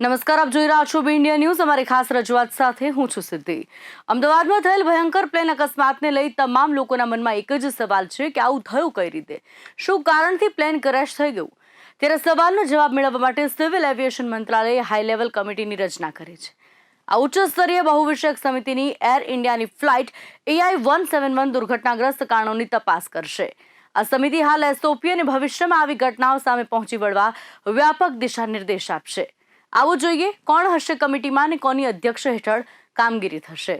નમસ્કાર, આપ જોઈ રહ્યા છો ઇન્ડિયા ન્યૂઝ. અમારી ખાસ રજૂઆત સાથે હું છું સિદ્ધિ. અમદાવાદમાં થયેલ ભયંકર પ્લેન અકસ્માતને લઈ તમામ લોકોના મનમાં એક જ સવાલ છે કે આવું થયું કઈ રીતે? શું કારણથી પ્લેન ક્રેશ થઈ ગયું? ત્યારે સવાલનો જવાબ મેળવવા માટે સિવિલ એવિએશન મંત્રાલયે હાઈ લેવલ કમિટીની રચના કરી છે. આ ઉચ્ચ સ્તરીય બહુવિષયક સમિતિની એર ઇન્ડિયાની flight A I one seven one દુર્ઘટનાગ્રસ્ત કારણોની તપાસ કરશે. આ સમિતિ હાલ એસઓપી અને ભવિષ્યમાં આવી ઘટનાઓ સામે પહોંચી વળવા વ્યાપક દિશા નિર્દેશ આપશે. આવું જોઈએ કોણ હશે કમિટીમાં અને કોની અધ્યક્ષ હેઠળ કામગીરી થશે.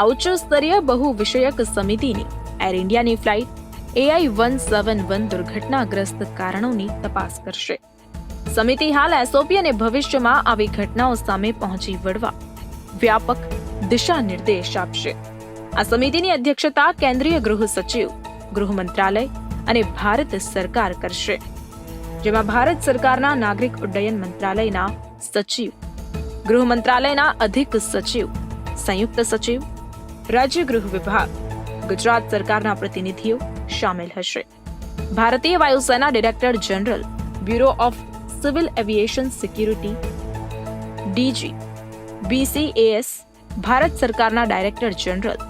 આ ઉચ્ચ સ્તરીય બહુ વિષયક સમિતિની એર ઇન્ડિયાની flight A I one seven one દુર્ઘટનાગ્રસ્ત કારણોની તપાસ કરશે. સમિતિ હાલ એસઓપી અને ભવિષ્યમાં આવી ઘટનાઓ સામે પહોંચી વળવા વ્યાપક દિશા નિર્દેશ આપશે આ સમિતિની અધ્યક્ષતા કેન્દ્રીય ગૃહ સચિવ ગૃહ મંત્રાલય અને ભારત સરકાર કરશે જેમાં ભારત સરકારના નાગરિક ઉડ્ડયન મંત્રાલયના સચિવ ગૃહ મંત્રાલયના અધિક સચિવ સંયુક્ત સચિવ રાજ્ય ગૃહ વિભાગ ગુજરાત સરકારના પ્રતિનિધિઓ સામેલ હશે ભારતીય વાયુસેના director general bureau of civil aviation security D G B C A S Bharat સરકારના ડાયરેક્ટર જનરલ,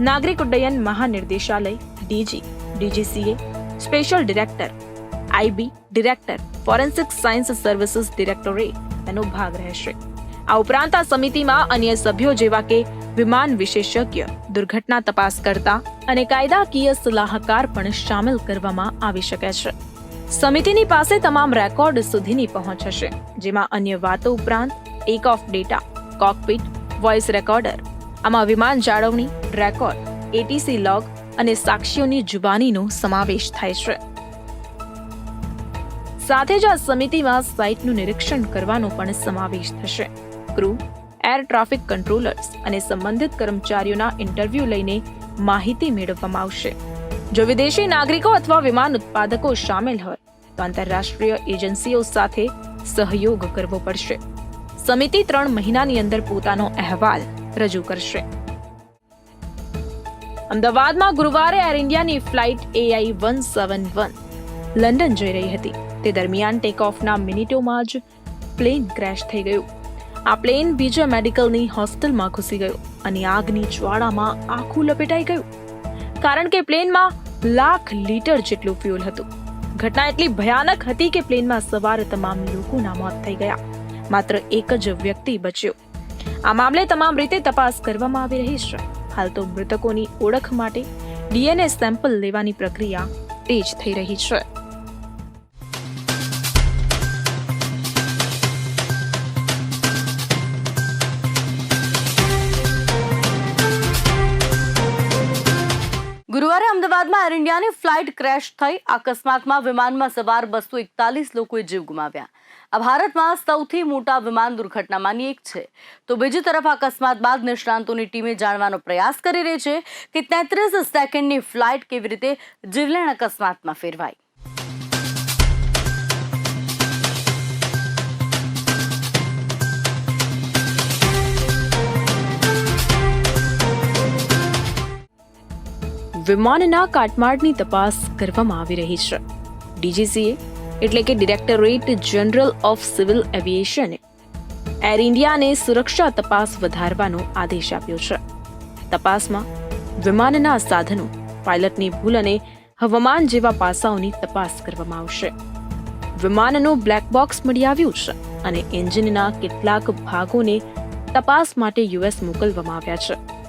નાગરિક ઉડ્ડયન મહાનિર્દેશાલય, D G, D G C A, special director, I B director, forensic science services directorate, તેનો ભાગ રહેશે. આ ઉપરાંત આ સમિતિમાં અન્ય સભ્યો જેવા કે વિમાન વિશેષજ્ઞ, દુર્ઘટના તપાસ કરતા અને કાયદાકીય સલાહકાર પણ સામેલ કરવામાં આવી શકે છે. સમિતિની પાસે તમામ રેકોર્ડ સુધીની પહોંચ હશે, જેમાં અન્ય વાતો ઉપરાંત, એક of data, cockpit voice recorder. આમાં વિમાન જાળવણી, રેકોર્ડ એટીસી લોગ અને સાક્ષીઓની જુબાનીનો સમાવેશ થાય છે. સાથે જ આ સમિતિમાં સાઇટનું નિરીક્ષણ કરવાનો પણ સમાવેશ થશે. ક્રૂ, એર ટ્રાફિક કંટ્રોલર્સ અને સંબંધિત કર્મચારીઓના ઇન્ટરવ્યૂ લઈને માહિતી મેળવવામાં આવશે. જો વિદેશી નાગરિકો અથવા વિમાન ઉત્પાદકો સામેલ હોય, તો આંતરરાષ્ટ્રીય એજન્સીઓ સાથે સહયોગ કરવો પડશે. સમિતિ ત્રણ મહિનાની અંદર પોતાનો અહેવાલ રજૂ કરશે. અમદાવાદમાં ગુરુવારે એર ઇન્ડિયાની flight A I one seven one London જઈ રહી હતી. તે દરમિયાન ટેક ઓફના મિનિટોમાં જ પ્લેન ક્રેશ થઈ ગયું. આ પ્લેન બીજા મેડિકલની હોસ્ટેલમાં ઘૂસી ગયું અને આગની જ્વાળામાં આખું લપેટાઈ ગયું. કારણ કે પ્લેનમાં લાખ લીટર જેટલું ફ્યુઅલ હતું. ઘટના એટલી ભયાનક હતી કે પ્લેનમાં સવાર તમામ લોકોના મોત થઈ ગયા. માત્ર એક જ વ્યક્તિ બચ્યો. આ મામલે તમામ રીતે તપાસ કરવામાં આવી રહી છે. હાલ તો મૃતકોની ઓળખ માટે ડીએનએ સેમ્પલ લેવાની પ્રક્રિયા તેજ થઈ રહી છે. એર ઇન્ડિયાની ફ્લાઇટ ક્રેશ થઈ. અકસ્માતમાં વિમાનમાં સવાર બસો એકતાલીસ લોકોએ જીવ ગુમાવ્યા. આ ભારતમાં સૌથી મોટા વિમાન દુર્ઘટનામાંની એક છે. તો બીજી તરફ અકસ્માત બાદ નિષ્ણાંતોની ટીમે જાણવાનો પ્રયાસ કરી રહી છે કે તેત્રીસ સેકન્ડની ફ્લાઇટ કેવી રીતે જીવલેણ અકસ્માતમાં ફેરવાઈ વિમાનના કાટમાળની તપાસ કરવામાં આવી રહી છે. ડીજીસીએ એટલે કે ડિરેક્ટોરેટ જનરલ ઓફ સિવિલ એવિએશને એર ઇન્ડિયાને સુરક્ષા તપાસ વધારવાનો આદેશ આપ્યો છે. તપાસમાં વિમાનના સાધનો, પાયલટની ભૂલ અને હવામાન જેવા પાસાઓની તપાસ કરવામાં આવશે. વિમાનનું બ્લેક બોક્સ મળી આવ્યું છે અને એન્જિનના કેટલાક ભાગોને તપાસ માટે યુએસ મોકલવામાં આવ્યા છે.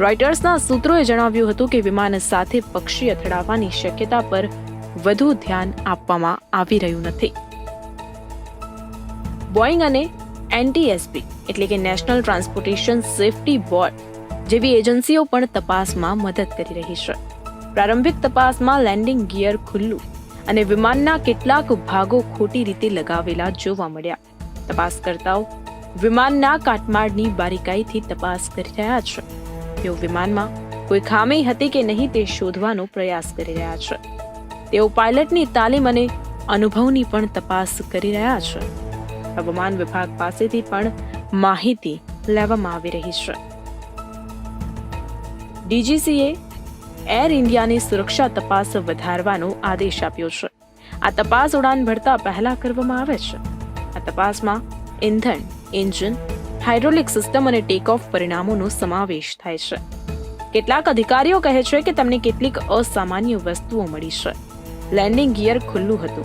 રોયટર્સના સૂત્રોએ જણાવ્યું હતું કે વિમાન સાથે પક્ષી અથડાવાની શક્યતા પર વધુ ધ્યાન આપવામાં આવી રહ્યું નથી. બોઈંગ અને એનટીએસપી એટલે કે નેશનલ ટ્રાન્સપોર્ટેશન સેફટી બોર્ડ જેવી એજન્સીઓ પણ તપાસમાં મદદ કરી રહી છે. પ્રારંભિક તપાસમાં લેન્ડિંગ ગિયર ખુલ્લું અને વિમાનના કેટલાક ભાગો ખોટી રીતે લગાવેલા જોવા મળ્યા. તપાસકર્તાઓ વિમાનના કાટમાળની બારીકાઈથી તપાસ કરી રહ્યા છે. તેઓ વિમાનમાં કોઈ ખામી હતી કે નહીં તે શોધવાનો પ્રયાસ કરી રહ્યા છે. તેઓ પાયલટની તાલીમ અને અનુભવની પણ તપાસ કરી રહ્યા છે. હવામાન વિભાગ પાસેથી પણ માહિતી લેવામાં આવી રહી છે. ડીજીસીએ એર ઇન્ડિયાની સુરક્ષા તપાસ વધારવાનો આદેશ આપ્યો છે. આ તપાસ ઉડાન ભરતા પહેલા કરવામાં આવે છે. આ તપાસમાં ઇંધણ, એન્જિન હાઇડ્રોલિક સિસ્ટમ અને ટેક ઓફ પરિણામોનો સમાવેશ થાય છે. કેટલાક અધિકારીઓ કહે છે કે તમને કેટલીક અસામાન્ય વસ્તુઓ મળી છે. લેન્ડિંગ ગિયર ખુલ્લું હતું.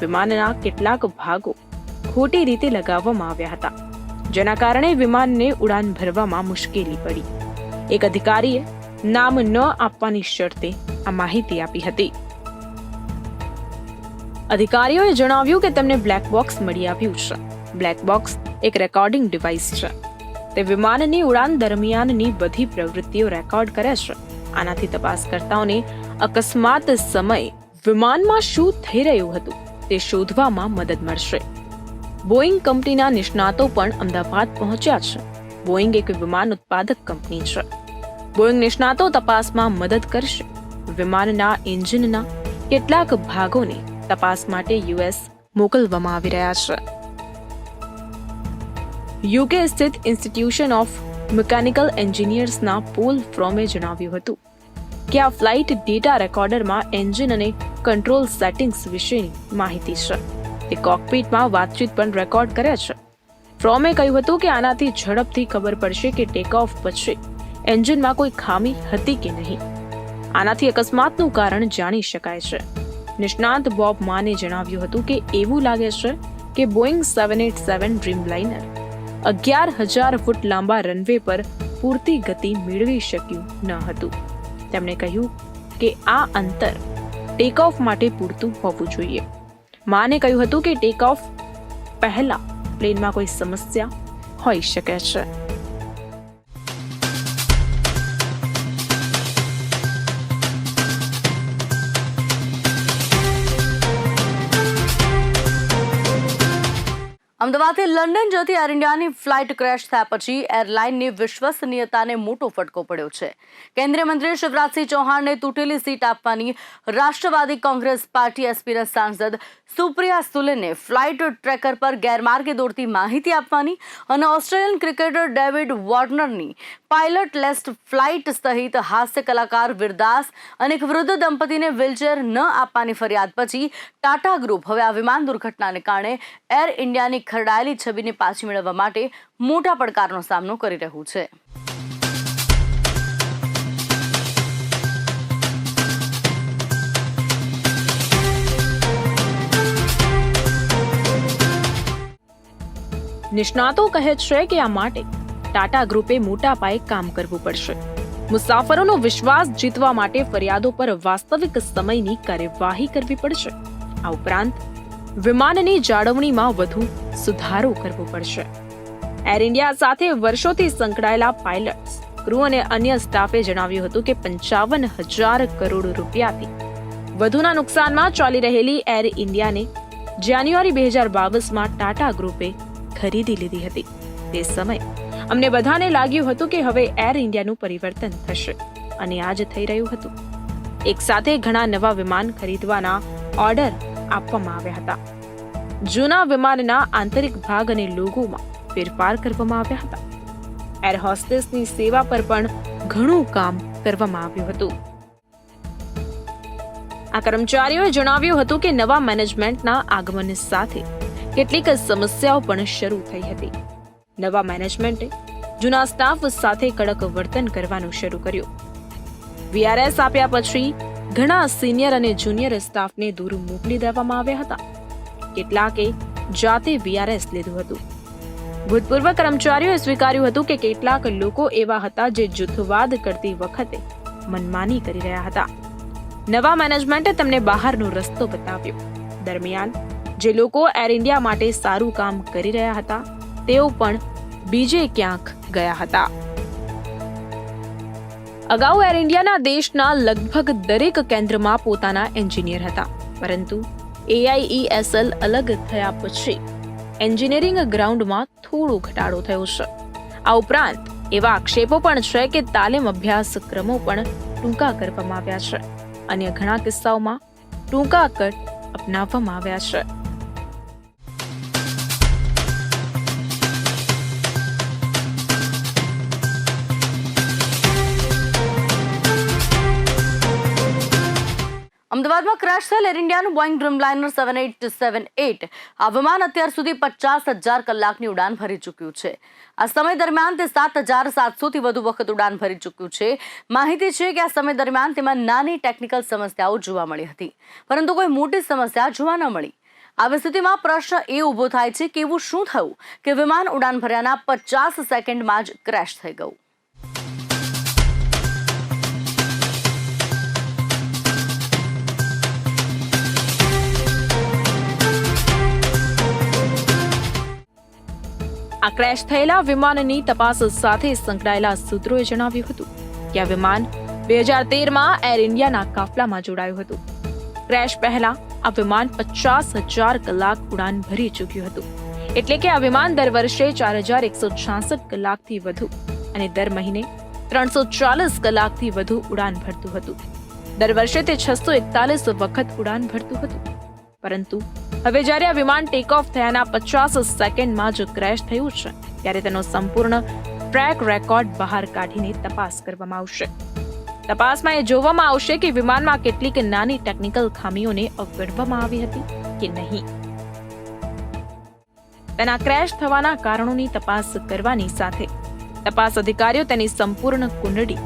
વિમાનના કેટલાક ભાગો ખોટી રીતે લગાવવામાં આવ્યા હતા. જેના કારણે વિમાનને ઉડાન ભરવામાં મુશ્કેલી પડી. એક અધિકારીએ નામ ન આપવાની શરતે આ માહિતી આપી હતી. અધિકારીઓએ જણાવ્યું કે તેમને બ્લેક બોક્સ મળી આવ્યું છે. બ્લેક બોક્સ એક રેકોર્ડિંગ ડિવાઇસ છે. તે વિમાનની ઉડાન દરમિયાનની બધી પ્રવૃત્તિઓ રેકોર્ડ કરે છે. આનાથી તપાસકર્તાઓને અકસ્માત સમયે વિમાનમાં શું થઈ રહ્યું હતું તે શોધવામાં મદદ મળશે. બોઈંગ કંપનીના નિષ્ણાતો પણ અમદાવાદ પહોંચ્યા છે. બોઈંગ એક વિમાન ઉત્પાદક કંપની છે. બોઈંગ નિષ્ણાતો તપાસમાં મદદ કરશે. વિમાનના એન્જિનના કેટલાક ભાગોને તપાસ માટે યુએસ મોકલવામાં આવી રહ્યા છે. યુકે સ્થિત ઇન્સ્ટિટ્યુશન ઓફ મિકેનિકલ એન્જિનિયર્સના પોલ ફ્રોમે જણાવ્યું હતું કે આ ફ્લાઇટ ડેટા રેકોર્ડરમાં એન્જિન અને કંટ્રોલ સેટિંગ્સ વિશેની માહિતી છે. તે કોકપીટમાં વાતચીત પણ રેકોર્ડ કરે છે. ફ્રોમે કહ્યું હતું કે આનાથી ઝડપથી ખબર પડશે કે ટેક ઓફ પછી એન્જિનમાં કોઈ ખામી હતી કે નહીં. આનાથી અકસ્માતનું કારણ જાણી શકાય છે. નિષ્ણાંત બોબ માને જણાવ્યું હતું કે એવું લાગે છે કે Boeing seven eight seven Dreamliner અગિયાર હજાર ફૂટ લાંબા રનવે પર પૂરતી ગતિ મેળવી શક્યું ન હતું. તેમણે કહ્યું કે આ અંતર ટેક ઓફ માટે પૂરતું હોવું જોઈએ. માને કહ્યું હતું કે ટેક ઓફ પહેલાં પ્લેનમાં કોઈ સમસ્યા હોઈ શકે છે. અમદાવાદથી લંડન જતી એર ઇન્ડિયાની ફ્લાઇટ ક્રેશ થયા પછી એરલાઇનની વિશ્વસનીયતાને મોટો ફટકો પડ્યો છે. કેન્દ્રીય મંત્રી શિવરાજસિંહ ચૌહાણને તૂટેલી સીટ આપવાની રાષ્ટ્રવાદી કોંગ્રેસ પાર્ટી એસપીના સાંસદ સુપ્રિયા સુલેને ફ્લાઇટ ટ્રેકર પર ગેરમાર્ગે દોડતી માહિતી આપવાની અને ઓસ્ટ્રેલિયન ક્રિકેટર ડેવિડ વોર્નરની પાયલટ લેસ્ટ ફ્લાઇટ સહિત હાસ્ય કલાકાર વિરદાસ અને એક વૃદ્ધ દંપતીને વ્હીલચેર ન આપવાની ફરિયાદ પછી ટાટા ગ્રુપ હવે આ વિમાન દુર્ઘટનાને કારણે એર ઇન્ડિયાની ખરડાયેલી છબીને પાછી મેળવવા માટે મોટા પડકારનો સામનો કરી રહ્યું છે. નિષ્ણાતો કહે છે કે આ માટે ટાટા ગ્રુપે મોટા પાયે કામ કરવું પડશે. મુસાફરોનો વિશ્વાસ જીતવા માટે ફરિયાદો પર વાસ્તવિક સમયની કાર્યવાહી કરવી પડશે. આ ઉપરાંત વિમાનની જાળવણીમાં વધુ સુધારો કરવો પડશે. એર ઇન્ડિયા સાથે વર્ષોથી સંકળાયેલા પાયલટ્સ, ક્રૂ અને અન્ય સ્ટાફે જણાવ્યું હતું કે પંચાવન હજાર કરોડ રૂપિયાથી વધુના નુકસાનમાં ચાલી રહેલી એર ઇન્ડિયાને જાન્યુઆરી બે હજાર બાવીસમાં ટાટા ગ્રુપે ખરીદી લીધી હતી. તે સમયે અમને બધાને લાગ્યું હતું કે હવે એર ઇન્ડિયાનું પરિવર્તન થશે અને આજ થઈ રહ્યું હતું. એક સાથે ઘણા નવા વિમાન ખરીદવાના ઓર્ડર આપવામાં આવ્યા હતા. જૂના વિમાનના આંતરિક ભાગ અને લોગોમાં ફેરફાર કરવામાં આવ્યા હતા. એર હોસ્ટેસની સેવા પર પણ ઘણું કામ કરવામાં આવ્યું હતું. આ કર્મચારીઓએ જણાવ્યું હતું કે નવા મેનેજમેન્ટના આગમન સાથે કેટલીક સમસ્યાઓ પણ શરૂ થઈ હતી. નવા મેનેજમેન્ટે જૂના સ્ટાફ સાથે કડક વર્તન કરવાનું શરૂ કર્યું. વીઆરએસ આપ્યા પછી ઘણા સિનિયર અને જુનિયર સ્ટાફને દૂર મોકલી દેવામાં આવ્યા હતા. કેટલાકે જાતે વીઆરએસ લીધું હતું. ભૂતપૂર્વ કર્મચારીઓએ સ્વીકાર્યું હતું કે કેટલાક લોકો એવા હતા જે જૂથવાદ કરતી વખતે મનમાની કરી રહ્યા હતા. નવા મેનેજમેન્ટે તેમને બહારનો રસ્તો બતાવ્યો. દરમિયાન જે લોકો એર ઇન્ડિયા માટે સારું કામ કરી રહ્યા હતા, તેઓ પણ બીજે ક્યાંક ગયા હતા. અગાઉ એર ઇન્ડિયાના દેશના લગભગ દરેક કેન્દ્રમાં પોતાના એન્જિનિયર હતા. પરંતુ એઆઈઈએસએલ અલગ થયા પછી એન્જિનિયરિંગ ગ્રાઉન્ડમાં થોડો ઘટાડો થયો છે. આ ઉપરાંત એવા આક્ષેપો પણ છે કે તાલીમ અભ્યાસક્રમો પણ ટૂંકા કરવામાં આવ્યા છે. અન્ય ઘણા કિસ્સાઓમાં ટૂંકા કટ અપનાવવામાં આવ્યા છે. અમદાવાદમાં ક્રેશ થયેલ air ઇન્ડિયાનું Boeing Dreamliner seven eight seven eight આ વિમાન અત્યાર સુધી પચાસ હજાર કલાકની ઉડાન ભરી ચૂક્યું છે. આ સમય દરમિયાન તે સાત હજાર સાતસોથી વધુ વખત ઉડાન ભરી ચૂક્યું છે. માહિતી છે કે આ સમય દરમિયાન તેમાં નાની ટેકનિકલ સમસ્યાઓ જોવા મળી હતી. પરંતુ કોઈ મોટી સમસ્યા જોવા ન મળી. આવી સ્થિતિમાં પ્રશ્ન એ ઊભો થાય છે કે એવું શું થયું કે વિમાન ઉડાન ભર્યાના પચાસ સેકન્ડમાં જ ક્રેશ થઈ ગયું. આ ક્રેશ થયેલા વિમાનની તપાસ સાથે સંકળાયેલા સૂત્રોએ જણાવ્યું હતું કે આ વિમાન બે હજાર તેરમાં એર ઇન્ડિયાના કાફલામાં જોડાયું હતું. ક્રેશ પહેલા આ વિમાન પચાસ હજાર કલાક ઉડાન ભરી ચૂક્યું હતું. એટલે કે આ વિમાન દર વર્ષે ચાર હજાર એકસો છાસઠ કલાકથી વધુ અને દર મહિને ત્રણસો ચાલીસ કલાકથી વધુ ઉડાન ભરતું હતું. દર વર્ષે તે છસો એકતાલીસ વખત ઉડાન ભરતું હતું. પરંતુ હવે જ્યારે આ વિમાન ટેક ઓફ થયાના પચાસ સેકન્ડમાં જ ક્રેશ થયું છે, ત્યારે તેનો સંપૂર્ણ ટ્રેક રેકોર્ડ બહાર કાઢીને તપાસ કરવામાં આવશે. તપાસમાં એ જોવામાં આવશે કે વિમાનમાં કેટલીક નાની ટેકનિકલ ખામીઓને અવગણવામાં આવી હતી કે નહીં. તેના ક્રેશ થવાના કારણોની તપાસ કરવાની સાથે તપાસ અધિકારીઓ તેની સંપૂર્ણ કુંડળી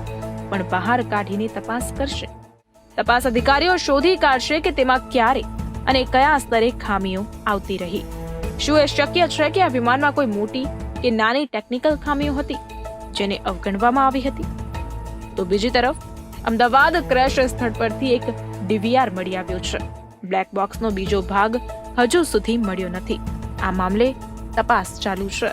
પણ બહાર કાઢીને તપાસ કરશે. તપાસ અધિકારીઓ શોધી કાઢશે કે તેમાં ક્યારે અને કયા સ્તરે ખામીઓ આવતી રહી. શું એ શક્ય છે કે આ વિમાનમાં કોઈ મોટી કે નાની ટેકનિકલ ખામીઓ હતી, જેને અવગણવામાં આવી હતી? તો બીજી તરફ, અમદાવાદ ક્રેશ સ્થળ પરથી એક ડીવીઆર મળી આવ્યો છે. બ્લેક બોક્સનો બીજો ભાગ હજુ સુધી મળ્યો નથી. આ મામલે તપાસ ચાલુ છે.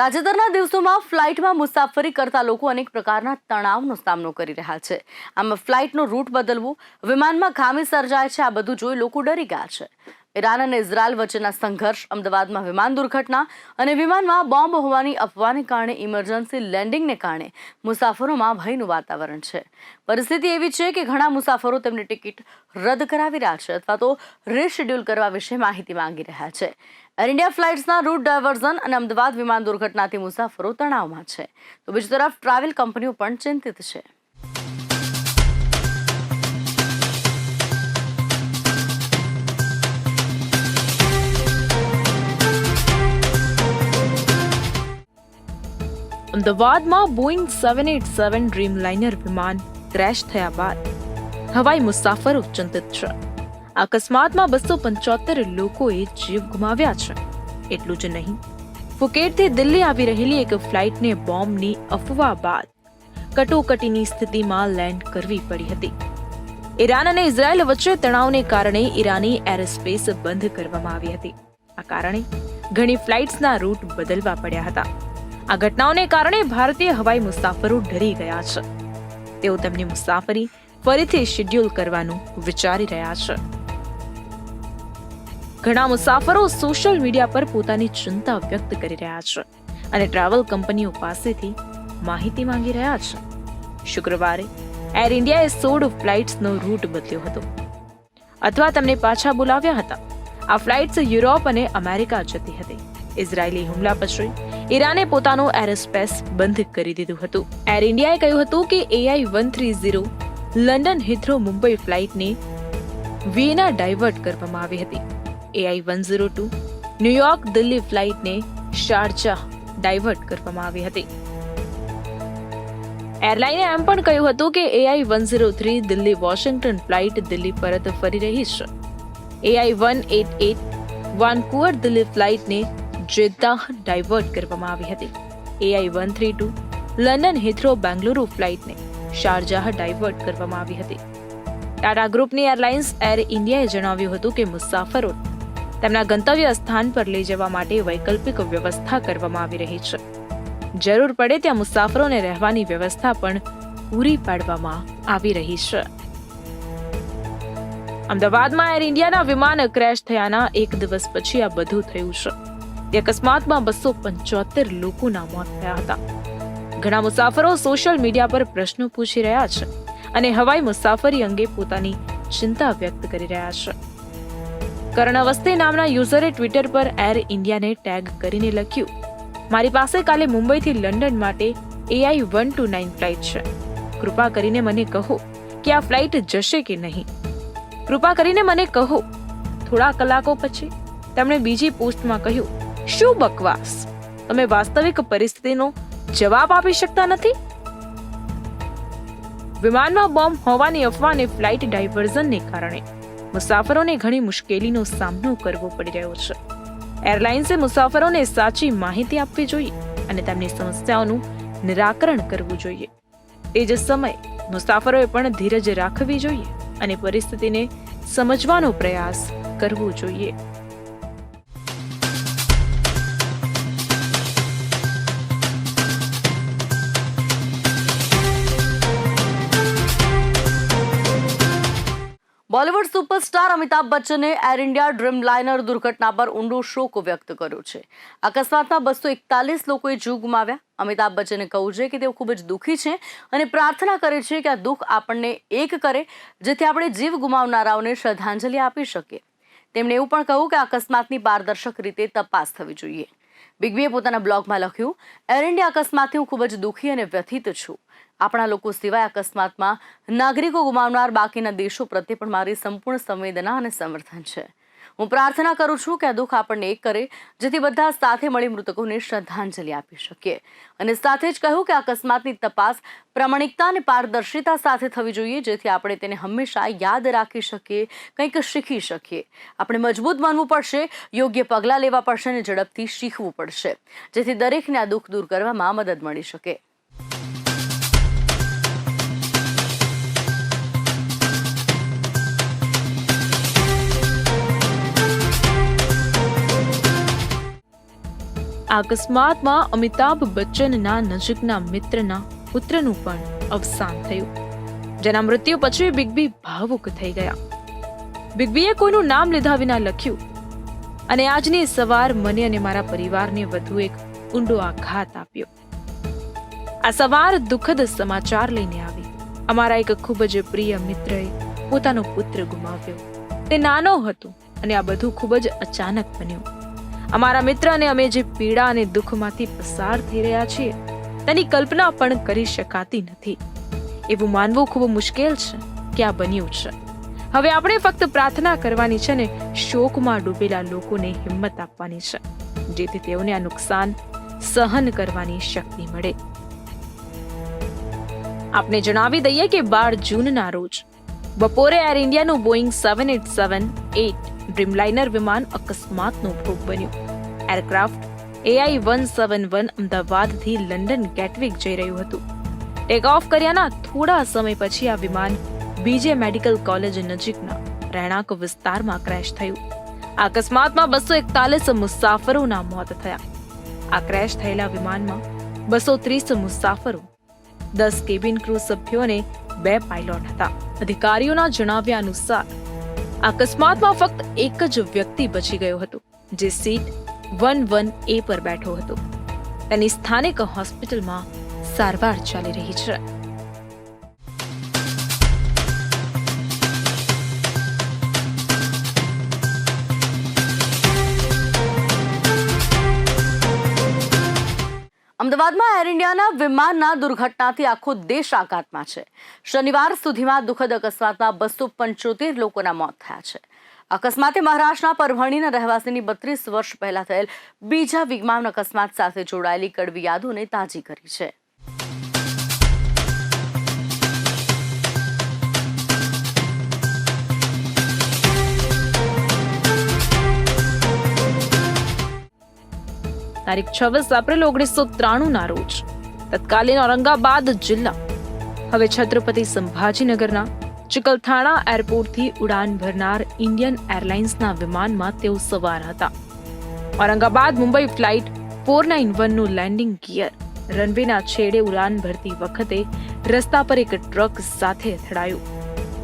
તાજેતરના દિવસોમાં ફ્લાઇટમાં મુસાફરી કરતા લોકો અનેક પ્રકારના તણાવનો સામનો કરી રહ્યા છે. આમાં ફ્લાઇટનો રૂટ બદલવું, વિમાનમાં ખામી સર્જાય છે, આ બધું જોઈ લોકો ડરી ગયા છે. ઈરાન અને ઇઝરાયલ વચ્ચેના સંઘર્ષ, અમદાવાદમાં વિમાન દુર્ઘટના અને વિમાનમાં બોમ્બ હોવાની અફવાને કારણે ઇમરજન્સી લેન્ડિંગને કારણે મુસાફરોમાં ભયનું વાતાવરણ છે. પરિસ્થિતિ એવી છે કે ઘણા મુસાફરો તેમની ટિકિટ રદ કરાવી રહ્યા છે અથવા તો રીશેડ્યુલ કરવા વિશે માહિતી માંગી રહ્યા છે. એર ઇન્ડિયા ફ્લાઇટ્સના રૂટ ડાયવર્ઝન અને અમદાવાદ વિમાન દુર્ઘટનાથી મુસાફરો તણાવમાં છે. તો બીજી તરફ ટ્રાવેલ કંપનીઓ પણ ચિંતિત છે. અમદાવાદમાં Boeing seven eight seven Dreamliner વિમાન ક્રેશ થયા બાદ હવાઈ મુસાફરો ચિંતિત છે. અકસ્માતમાં બસો પંચોતેર લોકોએ જીવ ગુમાવ્યા છે. એટલું જ નહીં ફુકેટથી દિલ્હી આવી રહેલી એક ફ્લાઇટને બોમ્બની અફવા બાદ કટોકટીની સ્થિતિમાં લેન્ડ કરવી પડી હતી. ઈરાન અને ઇઝરાયલ વચ્ચે તણાવને કારણે ઈરાની એરસ્પેસ બંધ કરવામાં આવી હતી. આ કારણે ઘણી ફ્લાઇટ્સના રૂટ બદલવા પડ્યા હતા. આ ઘટનાઓને કારણે ભારતીય હવાઈ મુસાફરો ડરી ગયા છે. તેઓ તેમની મુસાફરી ફરીથી શેડ્યુલ કરવાનું વિચારી રહ્યા છે. ઘણા મુસાફરો સોશિયલ મીડિયા પર પોતાની ચિંતા વ્યક્ત કરી રહ્યા છે અને ટ્રાવેલ કંપનીઓ પાસેથી માહિતી માંગી રહ્યા છે. શુક્રવારે એર ઇન્ડિયાએ સોળ ફ્લાઇટ્સનો રૂટ બદલ્યો હતો. અથવા તેમને પાછા બોલાવ્યા હતા. આ ફ્લાઇટ્સ યુરોપ અને અમેરિકા જતી હતી. ઇઝરાયેલી હુમલા પછી ઈરાને પોતાનું એરોસ્પેસ બંધ કરી દીધું હતું. એર ઇન્ડિયાએ કહ્યું હતું કે AI one three zero London Heathrow Mumbai ફ્લાઇટને Vienna divert કરવામાં આવી હતી. AI one zero two New York Delhi ફ્લાઇટને Sharjah divert કરવામાં આવી હતી. એરલાઈને એમ પણ કહ્યું હતું કે AI one zero three Delhi Washington flight Delhi પરત ફરી રહી છે. AI one eight eight Vancouver Delhi ફ્લાઇટને Jeddah divert કરવામાં આવી હતી. AI one three two London Heathrow Bengaluru ફ્લાઇટને Sharjah divert કરવામાં આવી હતી. ટાટા ગ્રુપની એરલાઇન્સ એર ઇન્ડિયાએ જણાવ્યું હતું કે મુસાફરો તેમના ગંતવ્ય સ્થાન પર લઈ જવા માટે વૈકલ્પિક વ્યવસ્થા કરવામાં આવી રહી છે. જરૂર પડે ત્યાં મુસાફરોને રહેવાની વ્યવસ્થા પણ પૂરી પાડવામાં આવી રહી છે. અમદાવાદમાં એર ઇન્ડિયાના વિમાન ક્રેશ થયાના એક દિવસ પછી આ બધું થયું છે. તે અકસ્માતમાં બસો પંચોતેર લોકોના મોત થયા હતા. ઘણા મુસાફરો સોશિયલ મીડિયા પર પ્રશ્નો પૂછી રહ્યા છે અને હવાઈ મુસાફરી અંગે પોતાની ચિંતા વ્યક્ત કરી રહ્યા છે. કરણ અવસ્થી નામના યુઝરે ટ્વિટર પર એર ઇન્ડિયાને ટેગ કરીને લખ્યું, મારી પાસે કાલે મુંબઈથી લંડન માટે AI one two nine flight છે. કૃપા કરીને મને કહો કે આ ફ્લાઇટ જશે કે નહીં. કૃપા કરીને મને કહો. થોડા કલાકો પછી તેમણે બીજી પોસ્ટમાં કહ્યું શું બકવાસ? તમે વાસ્તવિક પરિસ્થિતિનો જવાબ આપી શકતા નથી? વિમાનમાં બોમ્બ હોવાની અફવાને ફ્લાઇટ ડાયવર્ઝનને કારણે મુસાફરોને ઘણી મુશ્કેલીનો સામનો કરવો પડી રહ્યો છે. એરલાઇન્સે મુસાફરોને સાચી માહિતી આપવી જોઈએ અને તેમની સમસ્યાઓનું નિરાકરણ કરવું જોઈએ. તે જ સમયે મુસાફરોએ પણ ધીરજ રાખવી જોઈએ અને પરિસ્થિતિને સમજવાનો પ્રયાસ કરવો જોઈએ. સુપરસ્ટાર અમિતાભ બચ્ચને એર ઇન્ડિયા ડ્રીમ લાઇનર દુર્ઘટના પર ઊંડો શોક વ્યક્ત કર્યો છે. અકસ્માતમાં બસો એકતાલીસ લોકોએ જીવ ગુમાવ્યા. અમિતાભ બચ્ચને કહ્યું છે કે તેઓ ખૂબ જ દુઃખી છે અને પ્રાર્થના કરે છે કે આ દુઃખ આપણને એક કરે, જેથી આપણે જીવ ગુમાવનારાઓને શ્રદ્ધાંજલિ આપી શકીએ. તેમણે એવું પણ કહ્યું કે અકસ્માતની પારદર્શક રીતે તપાસ થવી જોઈએ. બિગ બીએ પોતાના બ્લોગમાં લખ્યું, એર ઇન્ડિયા અકસ્માતથી હું ખૂબ જ દુઃખી અને વ્યથિત છું. આપણા લોકો સિવાય અકસ્માતમાં નાગરિકો ગુમાવનાર બાકીના દેશો પ્રત્યે પણ મારી સંપૂર્ણ સંવેદના અને સમર્થન છે. હું પ્રાર્થના કરું છું કે આ દુઃખ આપણને એક કરે, જેથી બધા સાથે મળી મૃતકોને શ્રદ્ધાંજલિ આપી શકીએ. અને સાથે જ કહ્યું કે અકસ્માતની તપાસ પ્રમાણિકતા અને પારદર્શિતા સાથે થવી જોઈએ, જેથી આપણે તેને હંમેશા યાદ રાખી શકીએ, કંઈક શીખી શકીએ. આપણે મજબૂત બનવું પડશે, યોગ્ય પગલાં લેવા પડશે અને ઝડપથી શીખવું પડશે, જેથી દરેકને આ દુઃખ દૂર કરવામાં મદદ મળી શકે. અકસ્માતમાં અમિતાભ બચ્ચનના નજીકના મિત્રના પુત્રનું પણ અવસાન થયું. જેના મૃત્યુ પછી બિગ ભાવુક થઈ ગયા. બિગ કોઈનું નામ લીધા વિના લખ્યું. અને આજની સવાર મને અને મારા પરિવારને વધુ એક ઊંડો આઘાત આપ્યો. આ સવાર દુઃખદ સમાચાર લઈને આવી. અમારા એક ખૂબ જ પ્રિય મિત્રએ પોતાનો પુત્ર ગુમાવ્યો. તે નાનો હતો અને આ બધું ખૂબ જ અચાનક બન્યું. અમારા મિત્રને અમે જે પીડા અને દુઃખમાંથી પસાર થઈ રહ્યા છીએ, તેની કલ્પના પણ કરી શકાતી નથી. એવું માનવું ખૂબ મુશ્કેલ છે કે આ બન્યું છે. હવે આપણે ફક્ત પ્રાર્થના કરવાની છે ને શોકમાં ડૂબેલા લોકોને હિંમત આપવાની છે, જેથી તેઓને આ નુકસાન સહન કરવાની શક્તિ મળે. આપને જણાવી દઈએ કે બાર જૂનના રોજ બપોરે air ઇન્ડિયાનું Boeing seven eight seven, eight Dreamliner વિમાન અકસ્માતનો ભોગ બન્યું. Aircraft AI one seven one અમદાવાદથી લંડન ગેટવિક જઈ રહ્યું હતું. ટેક ઓફ કર્યાના થોડા સમય પછી આ વિમાન બીજે મેડિકલ કોલેજ નજીકના રહેણાંક વિસ્તારમાં ક્રેશ થયું. આ અકસ્માતમાં બસો એકતાલીસ મુસાફરોના મોત થયા. આ ક્રેશ થયેલા વિમાનમાં બસો ત્રીસ મુસાફરો, દસ કેબિન ક્રૂ સભ્યો અને બે પાયલોટ હતા. અધિકારીઓના જણાવ્યા અનુસાર અકસ્માતમાં ફક્ત એક જ વ્યક્તિ બચી ગયો હતો, જે સીટ વન વન એ પર બેઠો હતો. તેની સ્થાનિક હોસ્પિટલમાં સારવાર ચાલી રહી છે. અમદાવાદમાં એર ઇન્ડિયાના વિમાનના દુર્ઘટનાથી આખો દેશ આઘાતમાં છે. શનિવાર સુધીમાં દુઃખદ અકસ્માતમાં બસો પંચોતેર લોકોના મોત થયા છે. અકસ્માતે મહારાષ્ટ્રના પરભણીના રહેવાસીની બત્રીસ વર્ષ પહેલા થયેલ બીજા વિમાન અકસ્માત સાથે જોડાયેલી કડવી યાદોને તાજી કરી છે. તારીખ છવ્વીસ એપ્રિલ ઓગણીસો ત્રાણું ના રોજ. તત્કાલીન ઔરંગાબાદ જિલ્લા. હવે છત્રપતિ સંભાજીનગરના ચિકલથાણા એરપોર્ટથી ઉડાન ભરનાર ઇન્ડિયન એરલાઇન્સના વિમાનમાં તેઓ સવાર હતા. Aurangabad Mumbai flight four nine વનનું landing gear. રનવેના છેડે ઉડાન ભરતી વખતે રસ્તા પર એક ટ્રક સાથે અથડાયું.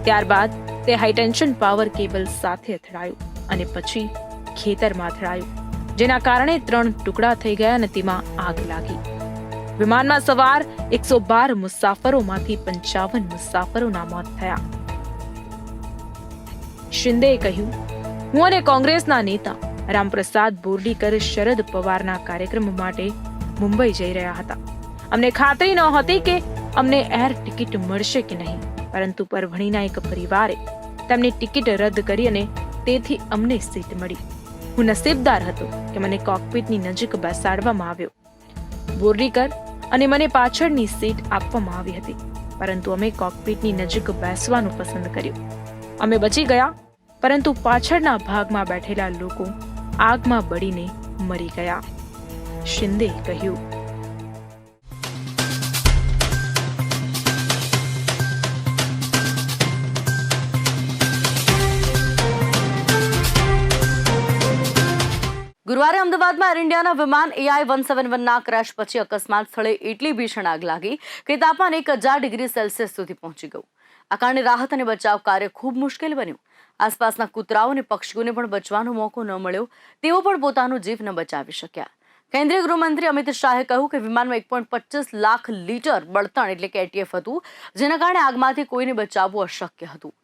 ત્યારબાદ તે હાઈટેન્શન પાવર કેબલ સાથે અથડાયું અને પછી ખેતરમાં અથડાયું. જેના કારણે ત્રણ ટુકડા થઈ ગયા અને તેમાં આગ લાગી. વિમાનમાં સવાર એકસો બાર મુસાફરોમાંથી પંચાવન મુસાફરોના મોત થયા. શિંદેએ કહ્યું, હું અને કોંગ્રેસના નેતા રામપ્રસાદ બોરડીકર શરદ પવારના કાર્યક્રમ માટે મુંબઈ જઈ રહ્યા હતા. અમને ખાતરી ન હતી કે અમને એર ટિકિટ મળશે કે નહીં, પરંતુ પરભણીના એક પરિવારે તેમની ટિકિટ રદ કરી અને તેથી અમને સીટ મળી. હું નસીબદાર હતો કે મને કોકપીટની નજીક બેસાડવામાં આવ્યો. બોરડીકર અને મને પાછળની સીટ આપવામાં આવી હતી, પરંતુ અમે કોકપીટની નજીક બેસવાનું પસંદ કર્યું. અમે બચી ગયા, પરંતુ પાછળના ભાગમાં બેઠેલા લોકો આગમાં બળીને મરી ગયા. શિંદે કહ્યું ગુરુવારે અમદાવાદમાં એર ઇન્ડિયાના વિમાન એઆઈ વન સેવન વનના ક્રેશ પછી અકસ્માત સ્થળે એટલી ભીષણ આગ લાગી કે તાપમાન એક હજાર ડિગ્રી સેલ્સિયસ સુધી પહોંચી ગયું. આ કારણે રાહત અને બચાવ કાર્ય ખૂબ મુશ્કેલ બન્યું. આસપાસના કૂતરાઓ અને પક્ષીઓને પણ બચવાનો મોકો ન મળ્યો. તેઓ પણ પોતાનો જીવ ન બચાવી શક્યા. કેન્દ્રીય ગૃહમંત્રી અમિત શાહે કહ્યું કે વિમાનમાં એક પોઈન્ટ પચીસ લાખ લીટર બળતણ એટલે કે એટીએફ હતું, જેના કારણે આગમાંથી કોઈને બચાવવું અશક્ય હતું.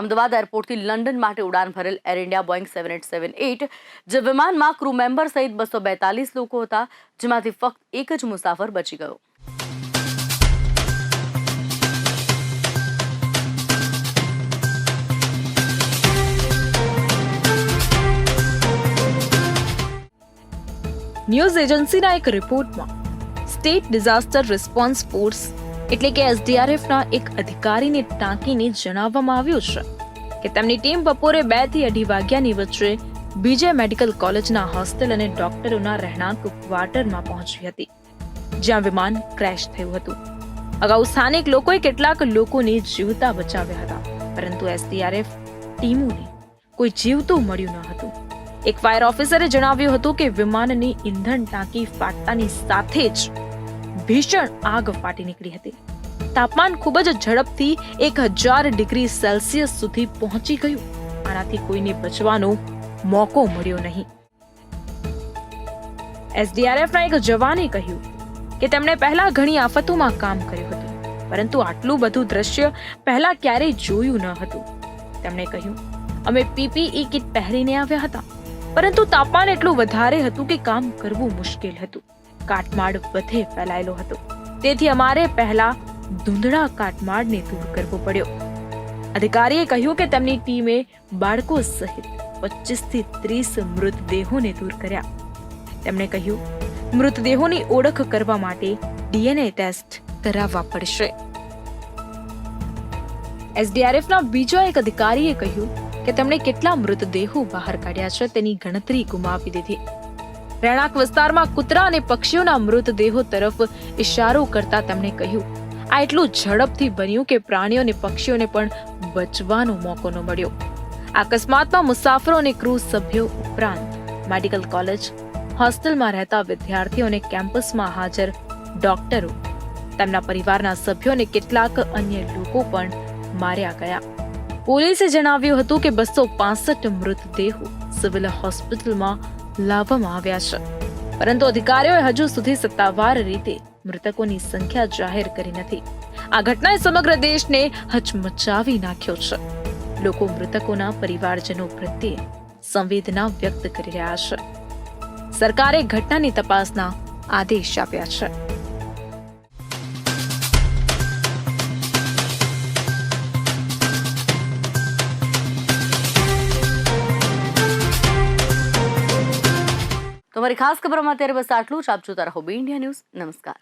અમદાવાદ એરપોર્ટથી લંડન માટે ઉડાન ભરેલ air India Boeing seven eight seven eight, જે વિમાનમાં ક્રૂ મેમ્બર સહિત બસો બેતાલીસ લોકો હતા, જેમાંથી ફક્ત એક જ મુસાફર બચી ગયો. ન્યૂઝ એજન્સીના એક રિપોર્ટમાં, સ્ટેટ ડિઝાસ્ટર રિસ્પોન્સ ફોર્સ એટલે કે એસડીઆરએફના એક અધિકારીને ટાંકીને જણાવવામાં આવ્યું છે કે તેમની ટીમ બપોરે બેથી અઢી વાગ્યાની વચ્ચે બીજે મેડિકલ કોલેજના હોસ્ટેલ અને ડોક્ટરોના રહેણાંક ક્વાર્ટરમાં પહોંચી હતી, જ્યાં વિમાન ક્રેશ થયું હતું. અગાઉ સ્થાનિક લોકોએ કેટલાક લોકોને જીવતા બચાવ્યા હતા, પરંતુ એસડીઆરએફ ટીમોને કોઈ જીવતું મળ્યું ન હતું. એક ફાયર ઓફિસરે જણાવ્યું હતું કે વિમાનની ઇંધણ ટાંકી ફાટતાની સાથે જ ભીષણ આગ ફાટી નીકળી હતી. તાપમાન ખૂબ જ ઝડપથી એક હજાર ડિગ્રી સેલ્સિયસ સુધી પહોંચી ગયું. આનાથી કોઈને બચવાનો મોકો મળ્યો નહીં. એસડીઆરએફના એક જવાને કહ્યું કે તેમણે પહેલા ઘણી આફતોમાં કામ કર્યું હતું, પરંતુ આટલું બધું દ્રશ્ય પહેલા ક્યારેય જોયું ન હતું. તેમણે કહ્યું, અમે પીપીઈ કિટ પહેરીને આવ્યા હતા, પરંતુ તાપમાન એટલું વધારે હતું કે કામ કરવું મુશ્કેલ હતું. કાટમાળ વધે ફેલાયેલો હતો. તેથી અમારે પહેલા ધૂંધળા કાટમાળને દૂર કરવો પડ્યો. અધિકારીએ કહ્યું કે તેમની ટીમે બાળકો સહિત પચીસથી ત્રીસ મૃતદેહોને દૂર કર્યા. તેમણે કહ્યું, મૃતદેહોની ઓળખ કરવા માટે ડીએનએ ટેસ્ટ કરાવવા પડશે. એસડીઆરએફના બીજા એક અધિકારીએ કહ્યું કે તેમણે કેટલા મૃતદેહો બહાર કાઢ્યા છે તેની ગણતરી ગુમાવી દીધી. રહેણાંક વિસ્તારમાં કૂતરા અને પક્ષીઓના મૃતદેહો તરફ ઇશારો કરતા તેમણે કહ્યું, આ એટલું ઝડપથી બન્યું કે પ્રાણીઓ અને પક્ષીઓને પણ બચવાનો મોકો ન મળ્યો. અકસ્માતમાં મુસાફરો અને ક્રૂ સભ્યો ઉપરાંત મેડિકલ કોલેજ, હોસ્ટેલમાં રહેતા વિદ્યાર્થીઓ અને કેમ્પસમાં હાજર ડોક્ટરો, તેમના પરિવારના સભ્યો અને કેટલાક અન્ય લોકો પણ માર્યા ગયા. પોલીસે જણાવ્યું હતું કે બસો પાસઠ મૃતદેહો સિવિલ હોસ્પિટલમાં લાવવામાં આવ્યા છે. પરંતુ અધિકારીઓએ હજુ સુધી સત્તાવાર રીતે મૃતકોની સંખ્યા જાહેર કરી નથી. આ ઘટનાએ સમગ્ર દેશને હચમચાવી નાખ્યો છે. લોકો મૃતકોના પરિવારજનો પ્રત્યે સંવેદના વ્યક્ત કરી રહ્યા છે. સરકારે ઘટનાની તપાસના આદેશ આપ્યા છે. તમારી ખાસ ખબરોમાં અત્યારે બસ આટલું જ. આપ જોતા રહો બી ઇન્ડિયા ન્યૂઝ નમસ્કાર.